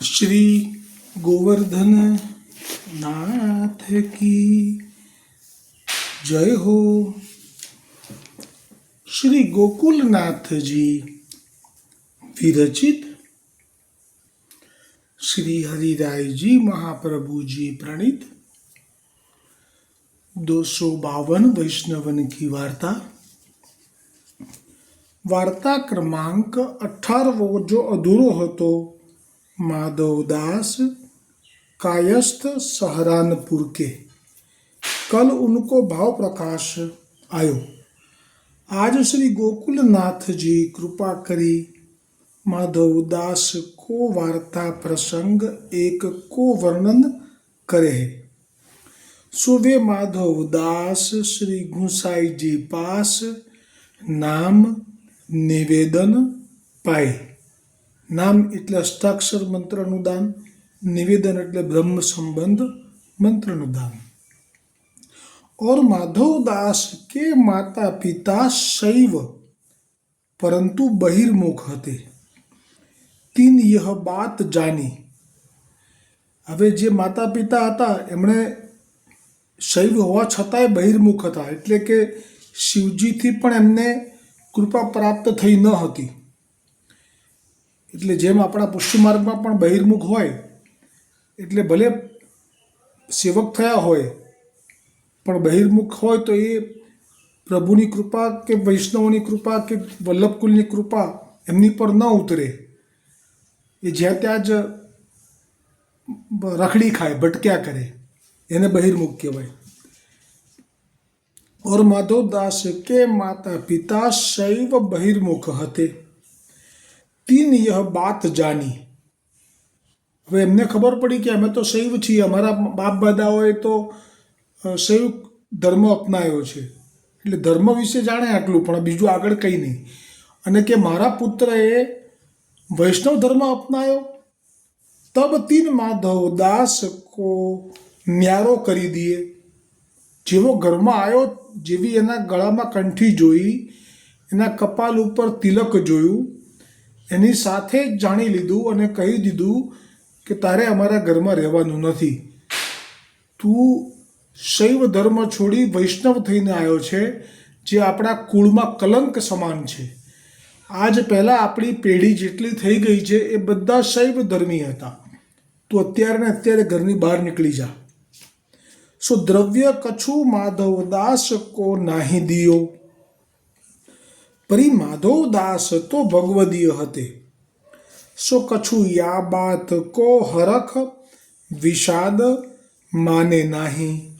શ્રી ગોવર્ધન નાથ કી જય હો શ્રી ગોકુલનાથજી વિરચિત શ્રી હરિરાયજી महाप्रभु प्रणीत दो सौ बावन वैष्णवन की वार्ता વાર્તા ક્રમાંક અઠારવો જો અધૂરો હતો माधवदास कायस्थ सहरानपुर के कल उनको भाव प्रकाश आयो आज श्री गोकुलनाथ जी कृपा करी माधवदास को वार्ता प्रसंग एक को वर्णन करे सुबे माधवदास श्री गुसाई जी पास नाम निवेदन पाए નામ એટલે અષ્ટાક્ષર મંત્રનું દાન, નિવેદન એટલે બ્રહ્મ સંબંધ મંત્રનું દાન. ઓર માધવદાસ કે માતા પિતા શૈવ, પરંતુ બહિર્મુખ હતી. તીન યહ બાત જાની. હવે જે માતા પિતા હતા, એમણે શૈવ હોવા છતાંય બહિર્મુખ હતા, એટલે કે શિવજીથી પણ એમને કૃપા પ્રાપ્ત થઈ ન હતી. એટલે જેમ આપણા પુષ્યમાર્ગમાં પણ બહિર્મુખ હોય એટલે ભલે સેવક થયા હોય પણ બહિર્મુખ હોય તો એ પ્રભુની કૃપા કે વૈષ્ણવની કૃપા કે વલ્લભકુલની કૃપા એમની પર ન ઉતરે એ જ્યાં ત્યાં જ રખડી ખાય ભટક્યા કરે એને બહિર્મુખ કહેવાય और माधव दास के माता पिता शैव बहिर्मुख हते તિન યહ બાત જાની હવે એમને ખબર પડી કે અમે તો શૈવ છીએ અમારા બાપ દાદાઓએ તો શૈવ ધર્મ અપનાયો છે એટલે ધર્મ વિશે જાણે આટલું, પણ બીજું આગળ કંઈ નહીં. અને કે મારા પુત્રએ વૈષ્ણવ ધર્મ અપનાવ્યો તબ તિન માધવ દાસ કો ન્યારો કરી દીએ. જેવો ઘરમાં આવ્યો જેવી એના ગળામાં કંઠી જોઈ, એના કપાલ ઉપર તિલક જોયું એની સાથે જ જાણી લીધું અને કહી દીધું કે તારે અમારા ઘરમાં રહેવાનું નથી. તું શૈવ ધર્મ છોડી વૈષ્ણવ થઈને આવ્યો છે, જે આપણા કુળમાં કલંક સમાન છે. આજ પહેલાં આપણી પેઢી જેટલી થઈ ગઈ છે, એ બધા શૈવ ધર્મી હતા. તું અત્યારે ને અત્યારે ઘરની બહાર નીકળી જા. સો દ્રવ્ય કછુ માધવ દાસ કો નાહી દિયો? परी माधव दास तो भगवदीय हते। सो कछु या बात को हरख विषाद माने नहीं।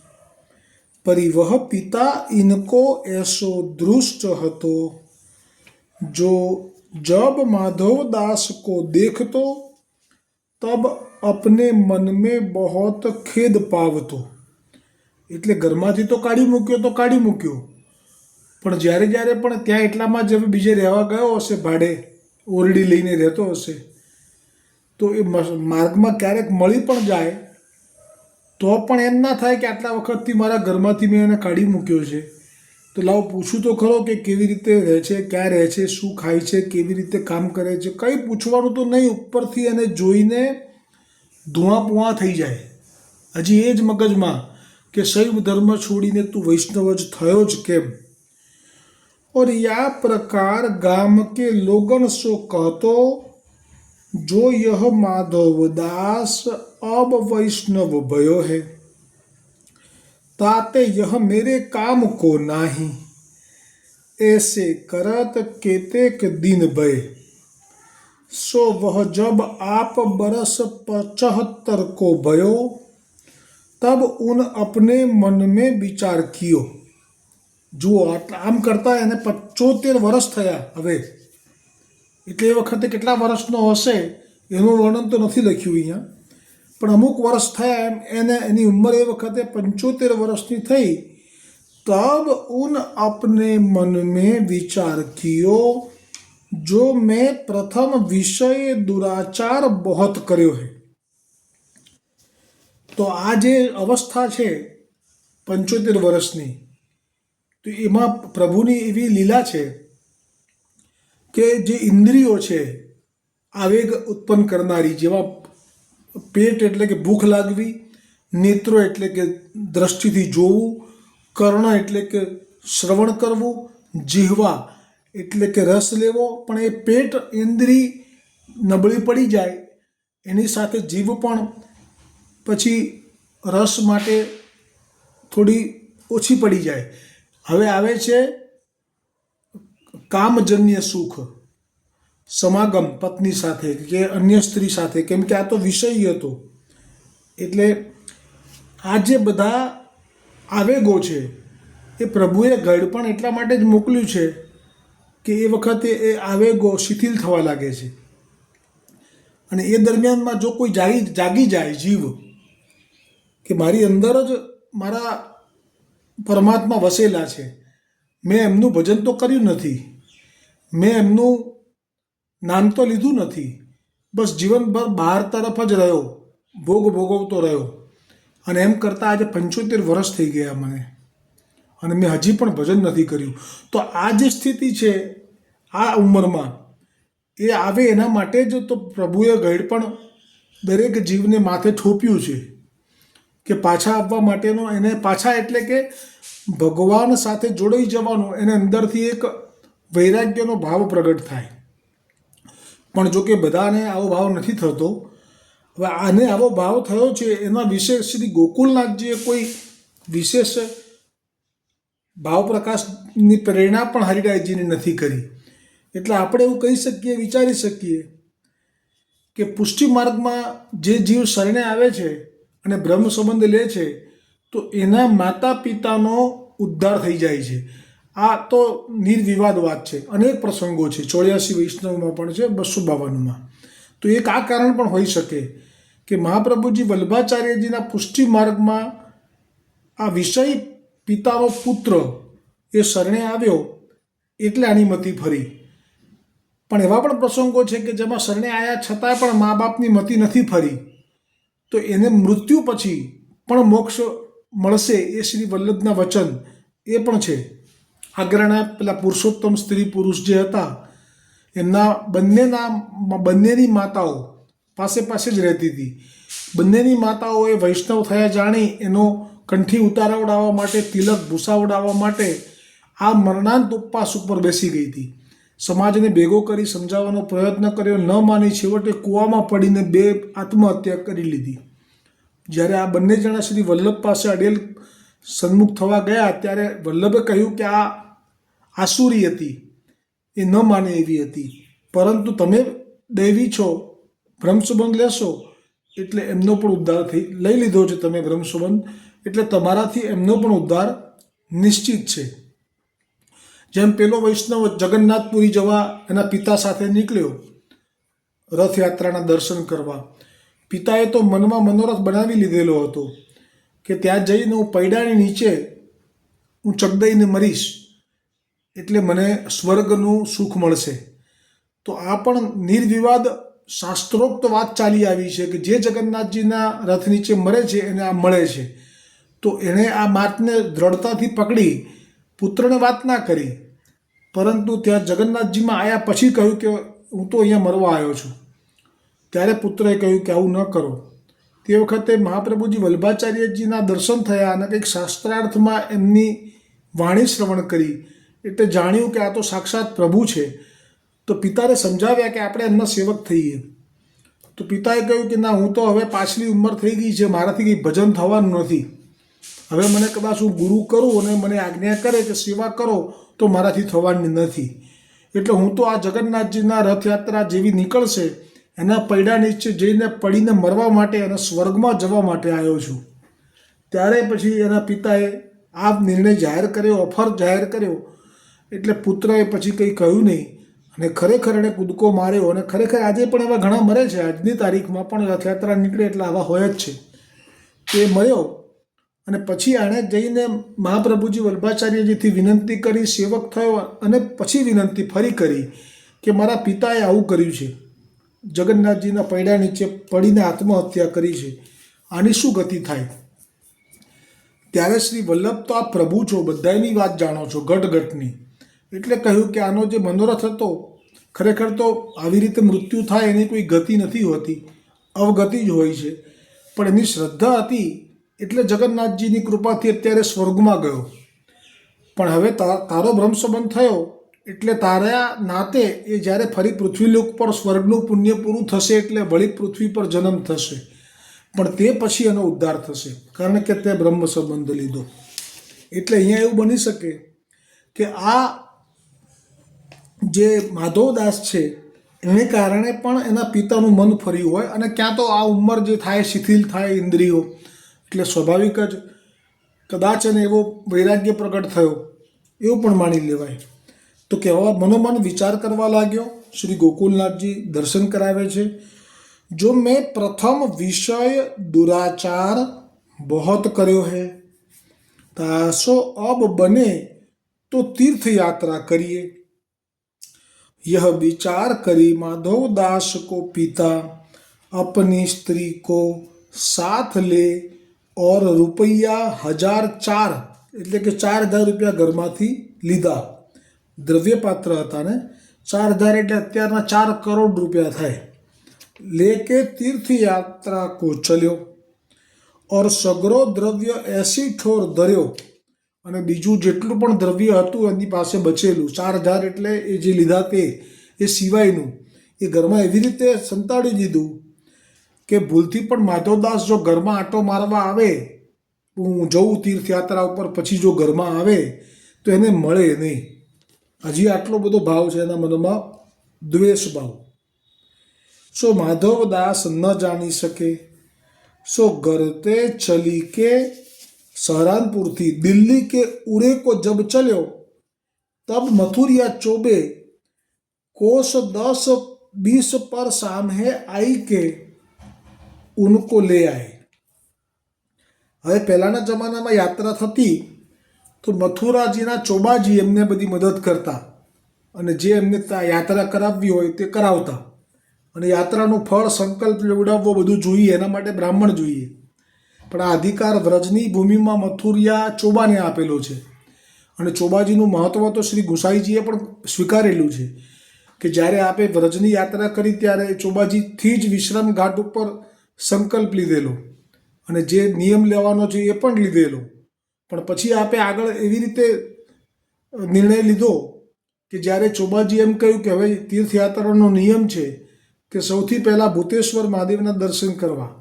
परी वह पिता इनको ऐसो दृष्ट हतो। जो जब माधव दास को देखतो, तब अपने मन में बहुत खेद पावतो। इतले घर में थी तो काढ़ी मुक्यो तो काढ़ी मुक्यो। પણ જ્યારે જ્યારે પણ ત્યાં એટલામાં જ બીજે રહેવા ગયો હશે, ભાડે, ઓરડી લઈને રહેતો હશે, તો એ માર્ગમાં ક્યારેક મળી પણ જાય, તો પણ એમ ના થાય કે આટલા વખતથી મારા ઘરમાંથી મેં એને કાઢી મૂક્યો છે. તો લાવો પૂછું તો ખરો કે કેવી રીતે રહે છે, ક્યાં રહે છે, શું ખાય છે, કેવી રીતે કામ કરે છે, કંઈ પૂછવાનું તો નહીં, ઉપરથી એને જોઈને ધુઆ પુઆ થઈ જાય. હજી એ જ મગજમાં કે શૈવ ધર્મ છોડીને તું વૈષ્ણવ જ થયો જ કેમ? या प्रकार गाम के लोगन सो कहतो, जो यह माधव दास अब वैष्णव भयो है। ताते यह मेरे काम को नाही। ऐसे करत केतेक दिन भय सो वह जब आप बरस पचहत्तर को भयो, तब उन अपने मन में विचार कियो। જુઓ આમ કરતાં એને પંચોતેર વર્ષ થયા હવે. એટલે એ વખતે કેટલા વર્ષનો હશે, એનું વર્ણન તો નથી લખ્યું અહીંયા. પણ અમુક વર્ષ થયા એમ, એને એની ઉંમર એ વખતે પંચોતેર વર્ષની થઈ. તબ ઉન અપને મન મેં વિચાર કિયો, જો મેં પ્રથમ વિષય દુરાચાર બહોત કર્યો હે. તો આ જે અવસ્થા છે, પંચોતેર વર્ષની તો એમાં પ્રભુની એવી લીલા છે કે જે ઇન્દ્રિયો છે, આવેગ ઉત્પન્ન કરનારી જેવા પેટ એટલે કે ભૂખ લાગવી, નેત્રો એટલે કે દ્રષ્ટિથી જોવું, કર્ણ એટલે કે શ્રવણ કરવું, જીહવા એટલે કે રસ લેવો, પણ એ પેટ ઇન્દ્રી નબળી પડી જાય, એની સાથે જીભ પણ પછી રસ માટે થોડી ઓછી પડી જાય. હવે આવે છે કામજન્ય સુખ, સમાગમ પત્ની સાથે કે અન્ય સ્ત્રી સાથે. કેમ કે આ તો વિષય હતો. એટલે આ જે બધા આવેગો છે, એ પ્રભુએ ગળપણ એટલા માટે જ મોકલ્યું છે કે એ વખતે એ આવેગો શિથિલ થવા લાગે છે. અને એ દરમિયાનમાં જો કોઈ જાગી જાગી જાય જીવ, કે મારી અંદર જ મારા પરમાત્મા વસેલા છે. મેં એમનું ભજન તો કર્યું નથી. મેં એમનું નામ તો લીધું નથી. બસ જીવનભર બહાર તરફ જ રહ્યો. ભોગ ભોગવતો રહ્યો. અને એમ કરતાં આજે પંચોતેર વર્ષ થઈ ગયા મને. અને મેં હજી પણ ભજન નથી કર્યું. તો આ જે સ્થિતિ છે, આ ઉંમરમાં, એ આવે એના માટે જ તો પ્રભુએ ગઈડ પણ દરેક જીવને માથે થોપ્યું છે. કે પાછા આવવા માટેનો એને પાછા એટલે કે ભગવાન સાથે જોડાઈ જવાનું એને અંદરથી એક વૈરાગ્યનો ભાવ પ્રગટ થાય. પણ જો કે બધાને આવો ભાવ નથી થતો. હવે આને આવો ભાવ થયો છે, એના વિશે શ્રી ગોકુલનાથજીએ કોઈ વિશેષ ભાવ પ્રકાશની પ્રેરણા પણ હરિરાયજીને નથી કરી. એટલે આપણે એવું કહી શકીએ, વિચારી શકીએ કે પુષ્ટિ માર્ગમાં જે જીવ શરણે આવે છે અને બ્રહ્મ સંબંધ લે છે તો એના માતા પિતાનો ઉદ્ધાર થઈ જાય છે. આ તો નિર્વિવાદ વાત છે. અનેક પ્રસંગો છે. ચોર્યાસી વૈષ્ણવમાં પણ છે, બસો બાવનમાં. તો એક આ કારણ પણ હોઈ શકે કે મહાપ્રભુજી વલ્ભાચાર્યજીના પુષ્ટિ માર્ગમાં આ વિષય પિતાનો પુત્ર એ શરણે આવ્યો એટલે આની મતિ ફરી. પણ એવા પણ પ્રસંગો છે કે જેમાં શરણે આવ્યા છતાં પણ મા બાપની મતિ નથી ફરી. તો એને મૃત્યુ પછી પણ મોક્ષ મળશે એ શ્રી વલ્લભના વચન એ પણ છે. આગળના પેલા પુરુષોત્તમ સ્ત્રી પુરુષ જે હતા, એમના બંનેના બંનેની માતાઓ પાસે પાસે જ રહેતી હતી. બંનેની માતાઓએ વૈષ્ણવ થયા જાણી એનો કંઠી ઉતારવડાવવા માટે, તિલક ભૂસાવડાવવા માટે આ મરણાંત ઉપવાસ ઉપર બેસી ગઈ હતી. સમાજને ભેગો કરી સમજાવવાનો પ્રયત્ન કર્યો. ન માની છેવટે કૂવામાં પડીને બે આત્મહત્યા કરી લીધી. જ્યારે આ બંને જણા શ્રી વલ્લભ પાસે અડેલ સન્મુખ થવા ગયા, ત્યારે વલ્લભે કહ્યું કે આ આસુરી હતી. એ ન માને એવી હતી. પરંતુ તમે દૈવી છો ભ્રમસુબંધ લેશો, એટલે એમનો પણ ઉદ્ધાર થઈ, લઈ લીધો છે તમે ભ્રમસુબંધ એટલે તમારાથી એમનો પણ ઉદ્ધાર નિશ્ચિત છે. જેમ પેલો વૈષ્ણવ જગન્નાથપુરી જવા એના પિતા સાથે નીકળ્યો, રથયાત્રાના દર્શન કરવા. પિતાએ તો મનમાં મનોરથ બનાવી લીધેલો હતો કે ત્યાં જઈને હું પૈડાની નીચે હું ચગદઈને મરીશ એટલે મને સ્વર્ગનું સુખ મળશે. તો આ પણ નિર્વિવાદ શાસ્ત્રોક્ત વાત ચાલી આવી છે કે જે જગન્નાથજીના રથ નીચે મરે છે એને આ મળે છે. તો એણે આ માતને દ્રઢતાથી પકડી, પુત્રને વાત ના કરી. પરંતુ ત્યાં જગન્નાથજીમાં આવ્યા પછી કહ્યું કે હું તો અહીંયા મરવા આવ્યો છું. ત્યારે પુત્રએ કહ્યું કે આવું ન કરો. તે વખતે મહાપ્રભુજી વલ્ભાચાર્યજીના દર્શન થયા અને કંઈક શાસ્ત્રાર્થમાં એમની વાણી શ્રવણ કરી. એટલે જાણ્યું કે આ તો સાક્ષાત પ્રભુ છે. તો પિતાને સમજાવ્યા કે આપણે એમના સેવક થઈએ. તો પિતાએ કહ્યું કે ના, હું તો હવે પાછલી ઉંમર થઈ ગઈ છે, મારાથી કંઈ ભજન થવાનું નથી. હવે મને કદાચ હું ગુરુ કરું અને મને આજ્ઞા કરે કે સેવા કરો, તો મારાથી થવાની નથી. એટલે હું તો આ જગન્નાથજીના રથયાત્રા જેવી નીકળશે એના પૈડા નીચે જઈને પડીને મરવા માટે અને સ્વર્ગમાં જવા માટે આવ્યો છું. ત્યારે પછી એના પિતાએ આ નિર્ણય જાહેર કર્યો, ઓફર જાહેર કર્યો. એટલે પુત્રએ પછી કંઈ કહ્યું નહીં. અને ખરેખર એણે કૂદકો માર્યો અને ખરેખર આજે પણ એવા ઘણા મરે છે. આજની તારીખમાં પણ રથયાત્રા નીકળે એટલે આવા હોય જ છે. તે મર્યો. અને પછી આણે જઈને મહાપ્રભુજી વલ્ભાચાર્યજીથી વિનંતી કરી, સેવક થયો અને પછી વિનંતી ફરી કરી કે મારા પિતાએ આવું કર્યું છે. જગન્નાથજીના પૈડા નીચે પડીને આત્મહત્યા કરી છે. આની શું ગતિ થાય? ત્યારે શ્રી વલ્લભ તો આ પ્રભુ છો બધાની વાત જાણો છો ગટગટની એટલે કહ્યું કે આનો જે મનોરથ હતો, ખરેખર તો આવી રીતે મૃત્યુ થાય એની કોઈ ગતિ નથી હોતી. અવગતિ જ હોય છે. પણ એની શ્રદ્ધા હતી, એટલે જગન્નાથજીની કૃપાથી અત્યારે સ્વર્ગમાં ગયો. પણ હવે તારો બ્રહ્મ સંબંધ થયો એટલે તારા નાતે એ જ્યારે ફરી પૃથ્વીલોક પર સ્વર્ગનું પુણ્ય પૂરું થશે એટલે વળી પૃથ્વી પર જન્મ થશે. પણ તે પછી એનો ઉદ્ધાર થશે. કારણ કે તે બ્રહ્મ સંબંધ લીધો. એટલે અહીંયા એવું બની શકે કે આ જે માધવદાસ છે, એને કારણે પણ એના પિતાનું મન ફર્યું હોય અને ક્યાં તો આ ઉંમર જે થાય, શિથિલ થાય ઇન્દ્રિયો. એટલે સ્વાભાવિક જ કદાચ એને એવો વૈરાગ્ય પ્રગટ થયો. એવું પણ માની લેવાય. તો કહેવા મનોમન વિચાર કરવા લાગ્યો શ્રી ગોકુલનાથજી દર્શન કરાવે છે જો મેં પ્રથમ વિષય દુરાચાર બહોત કર્યો है तासो अब बने तो तीर्थ यात्रा करिए यह विचार करी माधव दास को पिता अपनी स्त्री को साथ ले और रुपया हजार ચાર એટલે કે ચાર હજાર રૂપિયા ઘરમાંથી લીધા દ્રવ્ય પાત્ર હતા ને? ચાર હજાર એટલે અત્યારના ચાર કરોડ રૂપિયા થાય. લેકે તીર્થયાત્રા કો ચલ્યો ઓર સગરો દ્રવ્ય એસી ઠોર ધર્યો. અને બીજું જેટલું પણ દ્રવ્ય હતું એની પાસે બચેલું. ચાર હજાર એટલે એ જે લીધા તે, એ સિવાયનું. એ ઘરમાં એવી રીતે સંતાડી દીધું કે ભૂલથી પણ માધવદાસ જો ઘરમાં આંટો મારવા આવે, હું જઉં તીર્થયાત્રા ઉપર, પછી જો ઘરમાં આવે, તો એને મળે નહીં. હજી આટલો બધો ભાવ છે એના મનમાં દ્વેષ ભાવ સો માધવદાસ ન જાણી શકે सो गरते चली के सहारनपुर थी दिल्ली के उरे को जब चलो तब मथुरिया चौबे कोस दस बीस पर सामने आई के उनको ले आए હવે પહેલાંના જમાનામાં યાત્રા થતી તો મથુરાજીના ચોબાજી એમને બધી મદદ કરતા અને જે એમને યાત્રા કરાવવી હોય તે કરાવતા. અને યાત્રાનું ફળ સંકલ્પ લેવડાવવો બધું જોઈએ, એના માટે બ્રાહ્મણ જોઈએ. પણ આ અધિકાર વ્રજની ભૂમિમાં મથુરિયા ચોબાને આપેલો છે. અને ચોબાજીનું મહત્ત્વ તો શ્રી ગુસાઈજીએ પણ સ્વીકારેલું છે કે જ્યારે આપે વ્રજની યાત્રા કરી ત્યારે ચોબાજીથી જ વિશ્રામ ઘાટ ઉપર સંકલ્પ લીધેલો. અને જે નિયમ લેવાનો છે એ પણ લીધેલો. પણ પછી આપે આગળ એવી રીતે નિર્ણય લીધો કે જ્યારે ચોબાજી એમ કહ્યું કે હવે તીર્થયાત્રાનો નિયમ છે કે સૌથી પહેલાં ભૂતેશ્વર મહાદેવના દર્શન કરવા.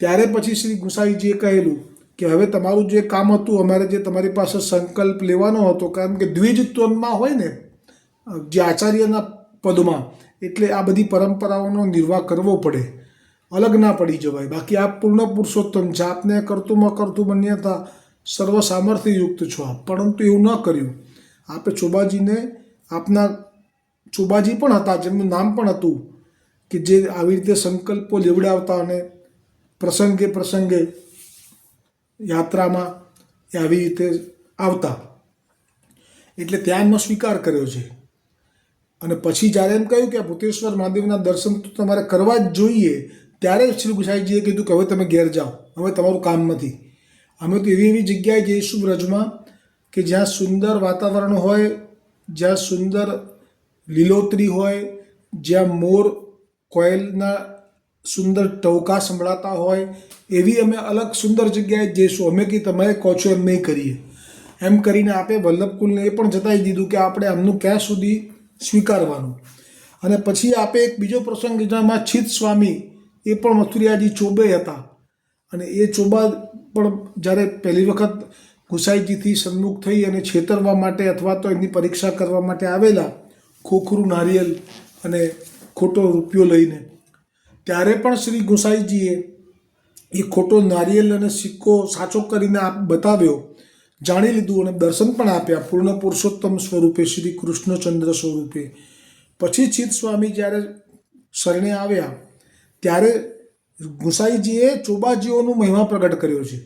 ત્યારે પછી શ્રી ગુસાઈજીએ કહેલું કે હવે તમારું જે કામ હતું, અમારે જે તમારી પાસે સંકલ્પ લેવાનો હતો, કારણ કે દ્વિજત્વમાં હોય ને જે આચાર્યના પદમાં, એટલે આ બધી પરંપરાઓનો નિર્વાહ કરવો પડે. અલગ ના પડી જવાય. બાકી આપ પૂર્ણ પુરુષોત્તમ, જાતને કરતુંમાં કરતું બન્યતા સર્વ સામર્થ્યયુક્ત છો આપ. પરંતુ એવું ન કર્યું. આપે ચોબાજીને, આપના ચોબાજી પણ હતા, જેમનું નામ પણ હતું, કે જે આવી રીતે સંકલ્પો લેવડાવતા અને પ્રસંગે પ્રસંગે યાત્રામાં એ આવી રીતે આવતા. એટલે ત્યાં એમનો સ્વીકાર કર્યો છે. અને પછી જ્યારે એમ કહ્યું કે આ ભૂતેશ્વર મહાદેવના દર્શન તો તમારે કરવા જ જોઈએ, ત્યારે શ્રી ગુસાઈજીએ કીધું કે હવે તમે ઘેર જાઓ. હવે તમારું કામ નથી. અમે તો એવી એવી જગ્યાએ જઈશું વ્રજમાં કે જ્યાં સુંદર વાતાવરણ હોય, જ્યાં સુંદર લીલોતરી હોય, જ્યાં મોર કોયલના સુંદર ટવકા સંભળાતા હોય, એવી અમે અલગ સુંદર જગ્યાએ જઈશું. અમે કે તમારે કહો છો એમ નહીં કરીએ. એમ કરીને આપે વલ્લભકુલને એ પણ જતાવી દીધું કે આપણે આમનું ક્યાં સુધી સ્વીકારવાનું. અને પછી આપે એક બીજો પ્રસંગ જેમાં છીત સ્વામી એ પણ મથુરિયાજી ચોબે હતા. અને એ ચોબા પણ જ્યારે પહેલી વખત ગુસાઈજીથી સન્મુખ થઈ અને છેતરવા માટે અથવા તો એની પરીક્ષા કરવા માટે આવેલા ખોખરું નારિયેલ અને ખોટો રૂપિયો લઈને, ત્યારે પણ શ્રી ગોસાઈજીએ એ ખોટો નારિયેલ અને સિક્કો સાચો કરીને આપ બતાવ્યો, જાણી લીધું અને દર્શન પણ આપ્યા પૂર્ણ પુરુષોત્તમ સ્વરૂપે શ્રી કૃષ્ણચંદ્ર સ્વરૂપે. પછી ચિત સ્વામી જ્યારે શરણે આવ્યા, ત્યારે ગુસાઈજીએ ચોબાજીઓનું મહિમા પ્રગટ કર્યો છે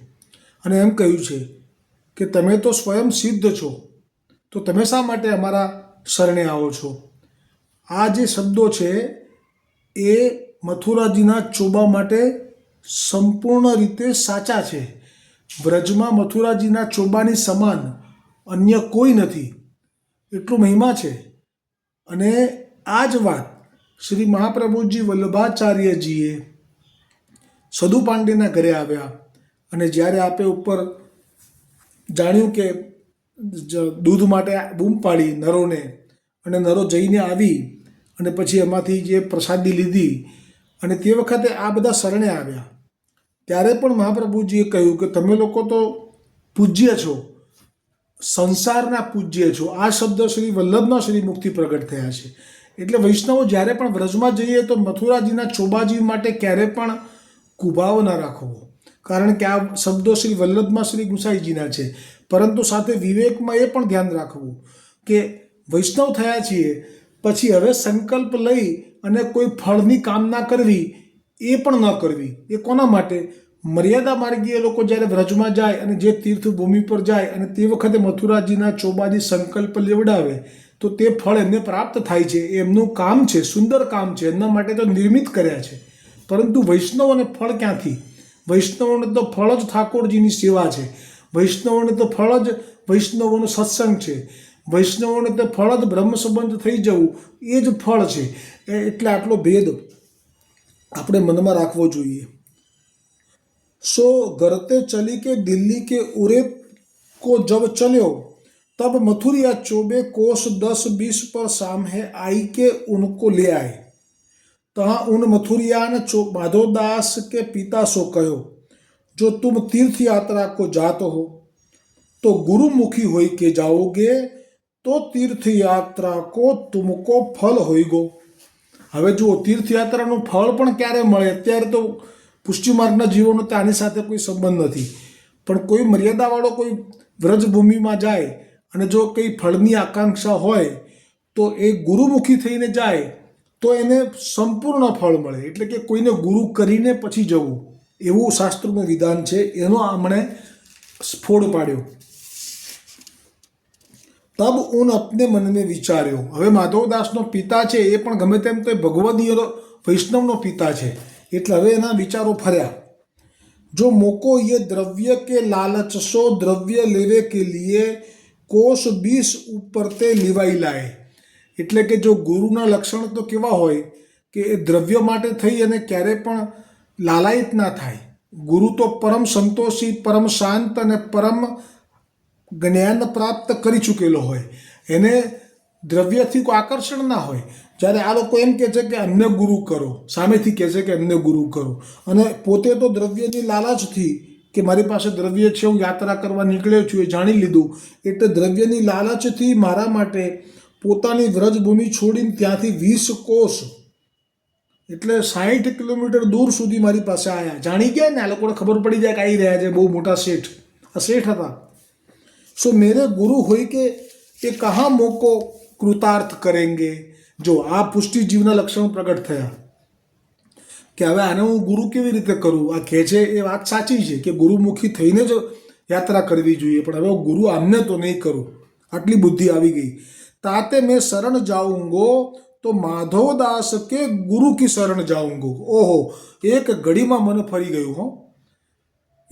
અને એમ કહ્યું છે કે તમે તો સ્વયં સિદ્ધ છો, તો તમે શા માટે અમારા શરણે આવો છો? આ જે શબ્દો છે, એ મથુરાજીના ચોબા માટે સંપૂર્ણ રીતે સાચા છે. વ્રજમાં મથુરાજીના ચોબાની સમાન અન્ય કોઈ નથી. એટલું મહિમા છે. અને આ જ વાત શ્રી મહાપ્રભુજી વલ્લભાચાર્યજીએ સદુ પાંડેના ઘરે આવ્યા અને જ્યારે આપે ઉપર જાણ્યું કે દૂધ માટે બૂમ પાડી નરોને અને નરો જઈને આવી અને પછી એમાંથી જે પ્રસાદી લીધી અને તે વખતે આ બધા શરણે આવ્યા. ત્યારે પણ મહાપ્રભુજીએ કહ્યું કે તમે લોકો તો પૂજ્ય છો, સંસારના પૂજ્ય છો. આ શબ્દ શ્રી વલ્લભના શ્રી મુક્તિ પ્રગટ થયા છે. એટલે વૈષ્ણવો જ્યારે પણ વ્રજમાં જઈએ તો મથુરાજીના ચોબાજી માટે ક્યારે પણ કુભાવ ન રાખવો. કારણ કે આ શબ્દો શ્રી વલ્લભમાં શ્રી ગુસાઈજીના છે. પરંતુ સાથે વિવેકમાં એ પણ ધ્યાન રાખવું કે વૈષ્ણવ થયા છીએ, પછી હવે સંકલ્પ લઈ અને કોઈ ફળની કામના કરવી, એ પણ ન કરવી. એ કોના માટે? મર્યાદા માર્ગીય લોકો જ્યારે વ્રજમાં જાય અને જે તીર્થભૂમિ પર જાય અને તે વખતે મથુરાજીના ચોબાજી સંકલ્પ લેવડાવે, તો તે ફળ એમને પ્રાપ્ત થાય છે. એ એમનું કામ છે, સુંદર કામ છે. એમના માટે તો નિર્મિત કર્યા છે. પરંતુ વૈષ્ણવોને ફળ ક્યાંથી વૈષ્ણવોને તો ફળ જ ઠાકોરજીની સેવા છે વૈષ્ણવોને તો ફળ જ વૈષ્ણવોનો સત્સંગ છે વૈષ્ણવોને તો ફળ જ બ્રહ્મ સંબંધ થઈ જવું એ જ ફળ છે એ- એટલે આટલો ભેદ આપણે મનમાં રાખવો જોઈએ सो गरते चली के दिल्ली के उरे को जब चलो तब मथुरिया चौबे कोस दस बीस पर सामने आई के उनको ले आए तहाँ उन मथुरिया ने चो माधोदास के पिता सो कहो जो तुम तीर्थ यात्रा को जात हो तो गुरुमुखी होई के जाओगे तो तीर्थ यात्रा को तुमको ફલ હોઈગો હવે જુઓ તીર્થયાત્રાનું ફળ પણ ક્યારે મળે અત્યારે તો પુષ્ટિ માર્ગના જીવોનો તો આની સાથે કોઈ સંબંધ નથી પણ કોઈ મર્યાદાવાળો કોઈ વ્રજભૂમિમાં જાય અને જો કંઈ ફળની આકાંક્ષા હોય તો એ ગુરુમુખી થઈને જાય તો એને સંપૂર્ણ ફળ મળે. એટલે કે કોઈને ગુરુ કરીને પછી જવું. એવું શાસ્ત્રનું વિધાન છે. એનો હમણે સ્ફોડ પાડ્યો. તબ ઉન અપને મનને વિચાર્યો. હવે માધવદાસનો પિતા છે એ પણ ગમે તેમ તો ભગવદીયનો વૈષ્ણવનો પિતા છે. એટલે હવે એના વિચારો ફર્યા. જો મોકો યે દ્રવ્ય કે લાલચસો દ્રવ્ય લેવે કે લીએ, કોષ બીસ ઉપર તે લેવાઈ લાય. એટલે કે જો ગુરુના લક્ષણ તો કેવા હોય કે એ દ્રવ્ય માટે થઈ અને ક્યારે પણ લાલાયિત ના થાય. ગુરુ તો પરમ સંતોષી, પરમ શાંત અને પરમ જ્ઞાન પ્રાપ્ત કરી ચૂકેલો હોય. એને દ્રવ્યથી કોઈ આકર્ષણ ના હોય. જ્યારે આ લોકો એમ કહે છે કે અમને ગુરુ કરો, સામેથી કહે છે કે અમને ગુરુ કરો. અને પોતે તો દ્રવ્યની લાલચથી કે મારી પાસે દ્રવ્ય છે, હું યાત્રા કરવા નીકળ્યો છું એ જાણી લીધું, એટલે દ્રવ્યની લાલચથી મારા માટે પોતાની વ્રજભૂમિ છોડીને ત્યાંથી વીસ કોષ એટલે સાહીઠ કિલોમીટર દૂર સુધી મારી પાસે આવ્યા જાણી ગયા ને? આ લોકોને ખબર પડી જાય કે આવી રહ્યા છે, બહુ મોટા શેઠ. આ શેઠ હતા. સો મેરે ગુરુ હોય કે એ કહા મોકો કૃતાર્થ કરેંગે? જો આ પુષ્ટિ જીવના લક્ષણો પ્રગટ થયા. કે હવે આને હું ગુરુ કેવી રીતે કરું? આ કહે છે, એ વાત સાચી છે કે ગુરુમુખી થઈને જ યાત્રા કરવી જોઈએ. પણ હવે ગુરુ આમને તો નહીં કરું. આટલી બુદ્ધિ આવી ગઈ. તાતે મેં શરણ जाऊंगो તો માધવદાસ કે ગુરુ કી શરણ જાઉંગો? ઓહો, એક ઘડીમાં મને ફરી ગયું, હો.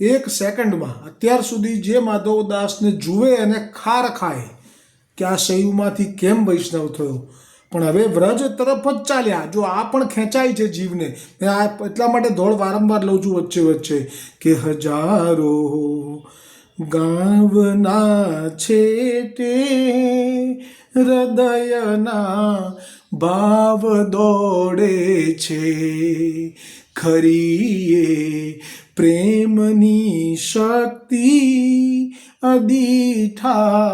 એક સેકન્ડમાં. અત્યાર સુધી જે માધવદાસને જુએ અને ખાર ખાય કે આ શૈવમાંથી કેમ વૈષ્ણવ થયો? પણ હવે વ્રજ તરફ જ ચાલ્યા. જો આ પણ ખેંચાય છે જીવને આ એટલા માટે ધોળ વારંવાર લઉં છું વચ્ચે વચ્ચે, કે હજારો ગાવના છેટે હૃદયના ભાવ દોડે છે. ખરીએ પ્રેમની શક્તિ, અદીઠા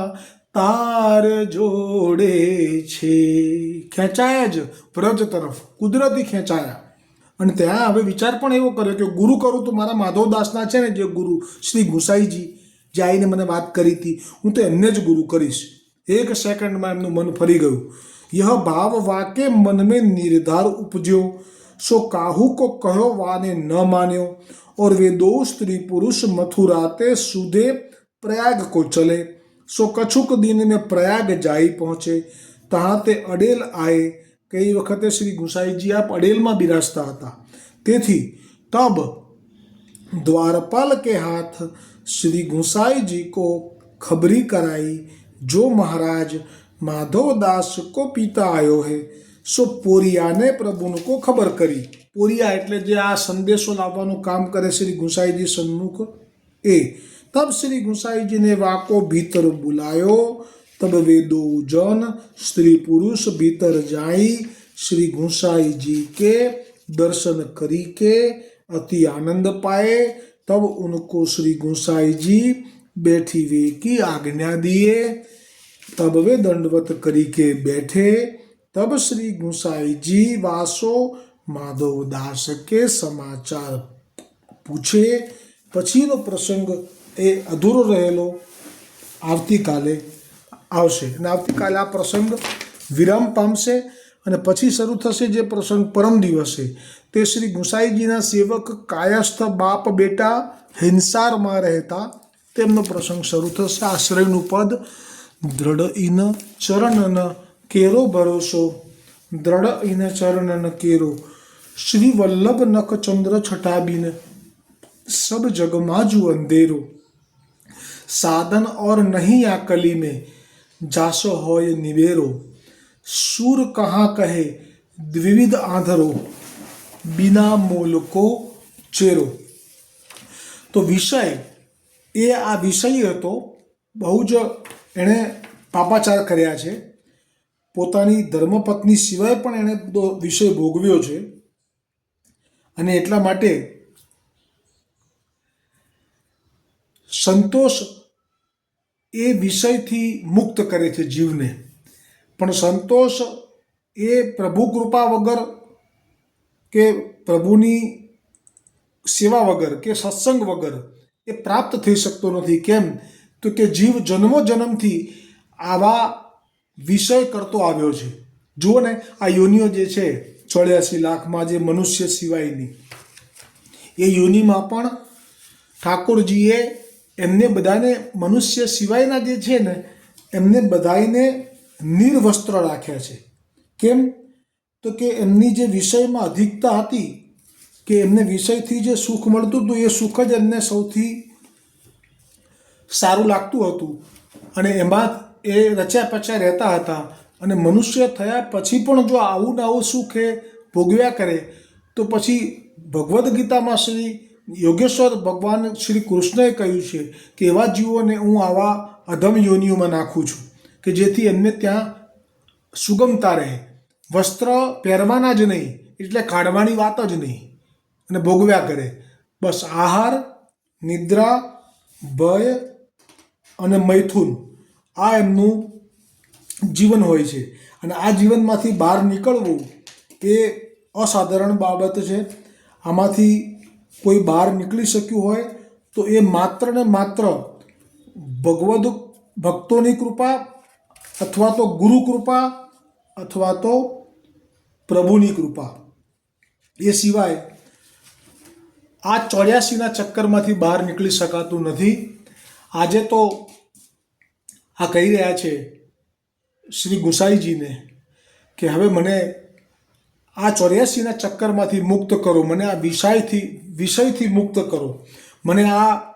તાર જોડે છે. ખેંચાયા જ વ્રજ તરફ, કુદરતી ખેંચાયા. અને ત્યાં હવે વિચાર પણ એવો કર્યો કે ગુરુ કરું તો મારા માધવદાસના છે ને જે ગુરુ, શ્રી ગુસાઈજી જે આવીને મને વાત કરી હતી હું તો એમને જ ગુરુ કરીશ એક સેકન્ડમાં એમનું મન ફરી ગયું यह भाव वाके मन में निर्धार उपजो सो काहू को कहो वाने न मान्यो और वे दो स्त्री पुरुष मथुराते सुधे प्रयाग को चले सो कछुक दिन में प्रयाग जाई पहुंचे तहाँ તે અડેલ આએ કઈ વખતે શ્રી ગુસાઈજી આપ અડેલમાં બિરાજતા હતા તેથી તબ द्वारपाल के हाथ श्री गुसाई जी को खबरी कराई जो महाराज माधव दास को पीता आयो है सो पोरिया ने प्रभु को खबर करी પોરિયા એટલે જે આ સંદેશો લાવવાનું કામ કરે શ્રી ગુસાઈજી સન્મુખ એ તબ શ્રી ગુસાઈજીને વાકો ભીતર બુલાયો તબ વેદો જન સ્ત્રી પુરુષ ભીતર જાઈ શ્રી ગુસાઈજી के दर्शन करी के अति आनंद पाए तब उनको श्री गुसाई जी बैठी वे की आज्ञा दिए तब वे दंडवत करी के बैठे तब श्री गुसाई जी वासो माधव दास के समाचार પૂછે પછીનો પ્રસંગ એ અધૂરો રહેલો આવતીકાલે આવશે અને આવતીકાલે આ પ્રસંગ વિરામ પામશે અને પછી શરૂ થશે જે પ્રસંગ પરમ દિવસે. તે શ્રી ગુંસાઈજીના સેવક કાયસ્થ બાપ બેટા હિંસારમાં રહેતા તેમનો પ્રસંગ શરૂ થશે. આશ્રયનું પદ, દ્રઢ ઇન ચરણન કેરો ભરોસો. દ્રઢ ઇન ચરણન કેરો. શ્રી વલ્લભ નખચંદ્ર છટાબીન સબ જગમાજુ અંધેરો. સાધન ઓર નહીં આ કલી મેં જાસો હોય નિવેરો. શૂર કહા કહે દ્વિવિધ આંધરો બિના મુલકો ચેરો તો વિષય એ આ વિષય હતો, બહુ જ એણે પાપાચાર કર્યા છે. પોતાની ધર્મપત્ની સિવાય પણ એણે વિષય ભોગવ્યો છે. અને એટલા માટે સંતોષ એ વિષયથી મુક્ત કરે છે જીવને. પણ સંતોષ એ પ્રભુ કૃપા વગર કે પ્રભુની સેવા વગર કે સત્સંગ વગર એ પ્રાપ્ત થઈ શકતો નથી. કેમ? તો કે જીવ જન્મો જન્મથી આવા વિષય કરતો આવ્યો છે. જુઓ ને, આ યોનિઓ જે છે, ચોર્યાસી લાખમાં જે મનુષ્ય સિવાયની, એ યોનિમાં પણ ઠાકોરજીએ એમને બધાને મનુષ્ય સિવાયના જે છે ને, એમને બધાને નિર્વસ્ત્ર રાખ્યા છે. કેમ? તો કે એમની જે વિષયમાં અધિકતા હતી, કે એમને વિષયથી જે સુખ મળતું હતું, એ સુખ જ એમને સૌથી સારું લાગતું હતું. અને એમાં એ રચ્યા પચ્યા રહેતા હતા. અને મનુષ્ય થયા પછી પણ જો આવું ને આવું સુખ એ ભોગવ્યા કરે, તો પછી ભગવદ્ ગીતામાં શ્રી યોગેશ્વર ભગવાન શ્રી કૃષ્ણએ કહ્યું છે કે એવા જીવોને હું આવા અધમ યોનિઓમાં નાખું છું. કે જેથી એમને ત્યાં સુગમતા રહે. વસ્ત્ર પહેરવાના જ નહીં, એટલે કાઢવાની વાત જ નહીં અને ભોગવ્યા કરે. બસ આહાર, નિદ્રા, ભય અને મૈથુન, આ એમનું જીવન હોય છે. અને આ જીવનમાંથી બહાર નીકળવું એ અસાધારણ બાબત છે. આમાંથી કોઈ બહાર નીકળી શક્યું હોય તો એ માત્ર ને માત્ર ભગવદ ભક્તોની કૃપા અથવા તો ગુરુ કૃપા અથવા તો પ્રભુની કૃપા. એ સિવાય આ ચોર્યાસીના ચક્કરમાંથી બહાર નીકળી શકાતું નથી. આજે તો આ કહી રહ્યા છે શ્રી ગુસાઈજીને કે હવે મને આ ચોર્યાસીના ચક્કરમાંથી મુક્ત કરો, મને આ વિષયથી વિષયથી મુક્ત કરો. મને આ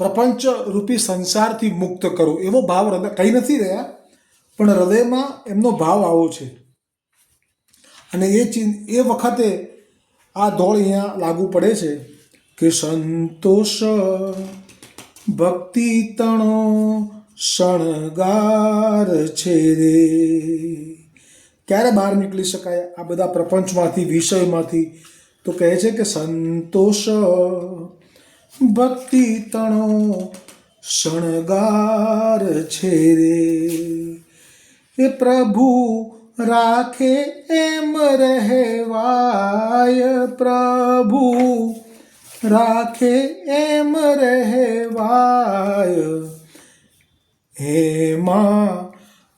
પ્રપંચ રૂપી સંસારથી મુક્ત કરો. એવો ભાવ હૃદય કહી નથી રહ્યા, પણ હૃદયમાં એમનો ભાવ આવો છે. અને એ ચિં, એ વખતે આ ધોળ અહીંયા લાગુ પડે છે કે સંતોષ, ભક્તિ તણો શણગાર છે રે. ક્યારે બહાર નીકળી શકાય આ બધા પ્રપંચમાંથી, વિષયમાંથી? તો કહે છે કે સંતોષ ભક્તિ તણો શણગાર છે રે. એ પ્રભુ રાખે એમ રહેવાય પ્રભુ. રાખે એમ રહેવાય. એમાં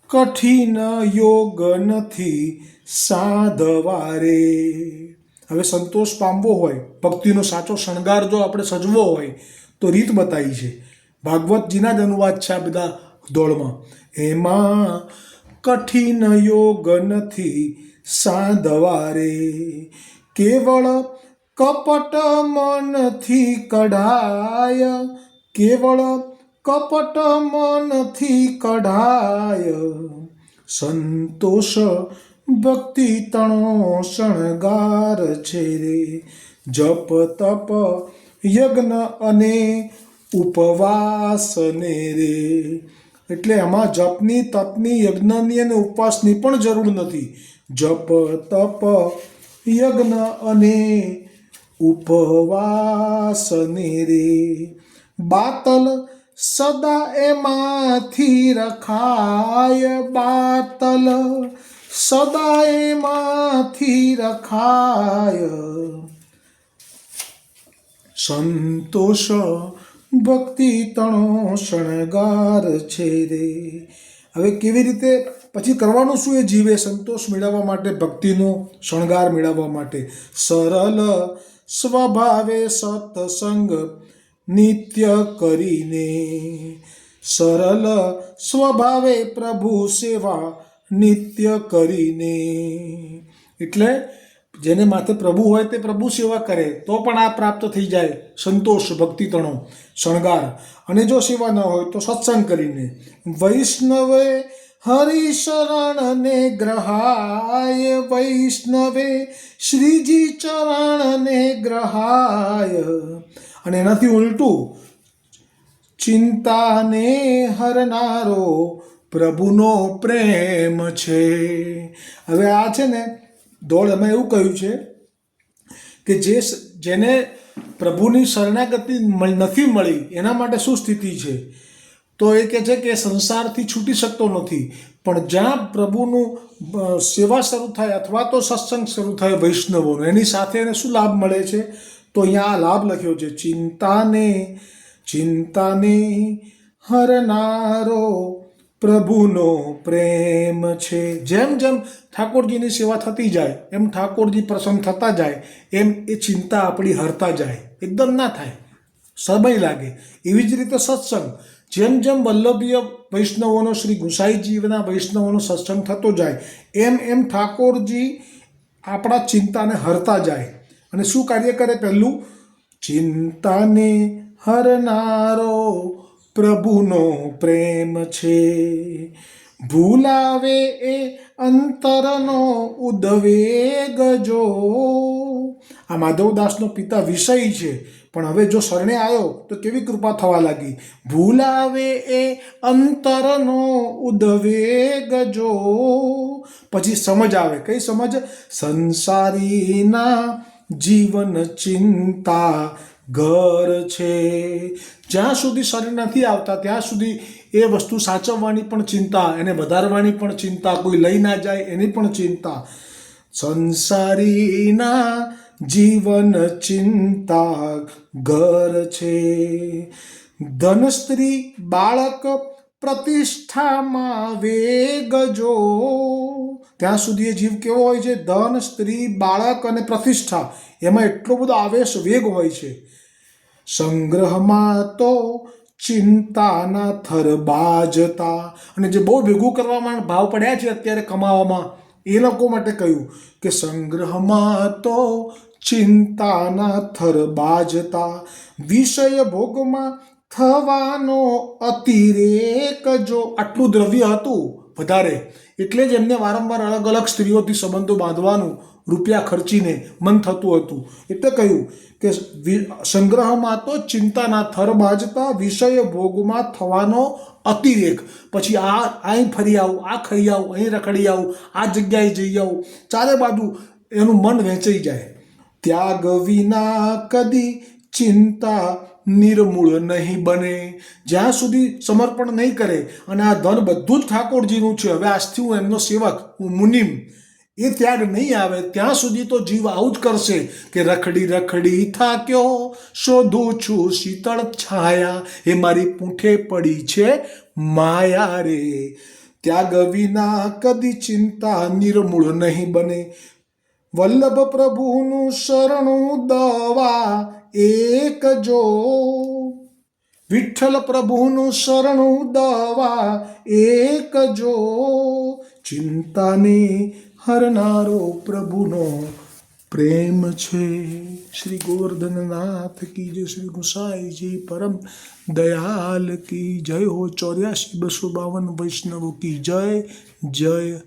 કઠિન યોગ નથી સાધવારે હવે સંતોષ પામવો હોય, ભક્તિનો સાચો શણગાર જો આપણે સજવો હોય, તો રીત બતાવી છે. ભાગવતજીના જ અનુવાદ છે આ બધા દોડમાં એમાં કઠિન યોગ નથી સાધવારે કેવળ કપટ મનથી કઢાય, કેવળ કપટ મનથી કઢાય. સંતોષ ભક્તિ તણો શણગાર છે રે. જપ તપ યજ્ઞ અને ઉપવાસને રે. એટલે એમાં જપની, તપની, યજ્ઞની અને ઉપવાસની પણ જરૂર નથી. જપ, તપ, યજ્ઞ અને ઉપવાસને રે. બાતલ સદા એમાંથી રખાય બાતલ સદા માથી રખાય. સંતોષ ભક્તિ તણો શણગાર છે રે. હવે કેવી રીતે પછી કરવાનું શું એ જીવે સંતોષ મેળવવા માટે, ભક્તિનો શણગાર મેળવવા માટે? સરળ સ્વભાવે સત્સંગ નિત્ય કરીને. સરળ સ્વભાવે પ્રભુ સેવા નિત્ય કરીને. એટલે જેને માથે પ્રભુ હોય તે પ્રભુ સેવા કરે, તો પણ આ પ્રાપ્ત થઈ જાય. સંતોષ ભક્તિ તણો શણગાર. અને જો સેવા ન હોય તો સત્સંગ કરીને. વૈષ્ણવે હરિશરણને ગ્રહાય, વૈષ્ણવે શ્રીજી ચરણને ગ્રહાય. અને એનાથી ઉલટું, ચિંતાને હરનારો પ્રભુનો પ્રેમ છે. હવે આ છે ને, દોડ અમે એવું કહ્યું છે કે જે જેને પ્રભુની શરણાગતિ નથી મળી, એના માટે શું સ્થિતિ છે? તો એ કહે છે કે સંસારથી છૂટી શકતો નથી. પણ જ્યાં પ્રભુનું સેવા શરૂ થાય અથવા તો સત્સંગ શરૂ થાય વૈષ્ણવોનો, એની સાથે એને શું લાભ મળે છે? તો અહીંયા આ લાભ લખ્યો છે, ચિંતાને ચિંતાને હરનારો પ્રભુનો પ્રેમ છે. જેમ જેમ ઠાકોરજીની સેવા થતી જાય, એમ ઠાકોરજી પ્રસન્ન થતા જાય, એમ એ ચિંતા આપણી હરતા જાય. એકદમ ના થાય. સમય લાગે. એવી જ રીતે સત્સંગ. જેમ જેમ વલ્લભીય વૈષ્ણવોનો શ્રી ગુસાઈજીના વૈષ્ણવોનો સત્સંગ થતો જાય, એમ એમ ઠાકોરજી આપણા ચિંતાને હરતા જાય. અને શું કાર્ય કરે પહેલું? ચિંતાને હરનારો પ્રભુનો પ્રેમ છે. ભૂલાવે એ અંતરનો ઉદ્વેગ જો. આ માધવદાસનો પિતા વિષય છે, પણ હવે જો શરણે આવ્યો તો કેવી કૃપા થવા લાગી? ભૂલાવે એ અંતરનો ઉદ્વેગ જો. પછી સમજ આવે. કઈ સમજ? સંસારીના જીવન ચિંતા. ઘર છે. જ્યાં સુધી શરીર નથી આવતા, ત્યાં સુધી એ વસ્તુ સાચવવાની પણ ચિંતા, એને વધારવાની પણ ચિંતા, કોઈ લઈ ના જાય એની પણ ચિંતા. સંસારીના જીવન ચિંતા, ઘર છે. ધન સ્ત્રી બાળક પ્રતિષ્ઠામાં વેગજો. ત્યાં સુધી એ જીવ કેવો હોય છે? ધન, સ્ત્રી, બાળક અને પ્રતિષ્ઠા. એમાં એટલો બધો આવેશ વેગ હોય છે. સંગ્રહમાં તો ચિંતાના થરબાજતા અને જે બહુ ભેગું કરવામાં ભાવ પડ્યા છે અત્યારે કમાવામાં, એ લોકો માટે કહ્યું કે સંગ્રહમાં તો ચિંતાના થર બાજતા. વિષય ભોગમાં થવાનો અતિરેક જો આટલું દ્રવ્ય હતું વધારે, એટલે જ એમને વારંવાર અલગ અલગ સ્ત્રીઓથી સંબંધો બાંધવાનું રૂપિયા ખર્ચીને મન થતું હતું. એટલે કહ્યું કે સંગ્રહમાં તો ચિંતાના થર બાજતા વિષય ભોગમાં થવાનો અતિરેક. પછી આ અહીં ફરી આવું, આ ખાઈ આવું અહીં રખડી આવું, આ જગ્યાએ જઈ આવું, ચારે બાજુ એનું મન વેચાઈ જાય. ત્યાગ વિના કદી ચિંતા નિર્મૂળ નહીં બને. જ્યાં સુધી સમર્પણ નહીં કરે અને આ ધન બધું જ ઠાકોરજીનું છે, હવે આજથી હું એમનો સેવક, હું મુનિમ. એ ત્યાગ નહીં આવે, ત્યાં સુધી તો જીવ આવું જ કરશે કે રખડી રખડી થાક્યો, શોધું છું શીતળ છાયા, એ મારી પૂંઠે પડી છે માયા રે. ત્યાગ વિના કદી ચિંતા નિર્મૂળ નહીં બને. વલ્લભ પ્રભુનું શરણું દવા એક જો. વિઠ્ઠલ પ્રભુનું શરણું દવા એક જો. ચિંતાને હરનારો પ્રભુનો પ્રેમ છે. શ્રી ગોવર્ધનનાથ કી જય, શ્રી ગુસાઈજી પરમ દયાલ કી જય. હો ચોર્યાસી બસો બાવન વૈષ્ણવ કી જય જય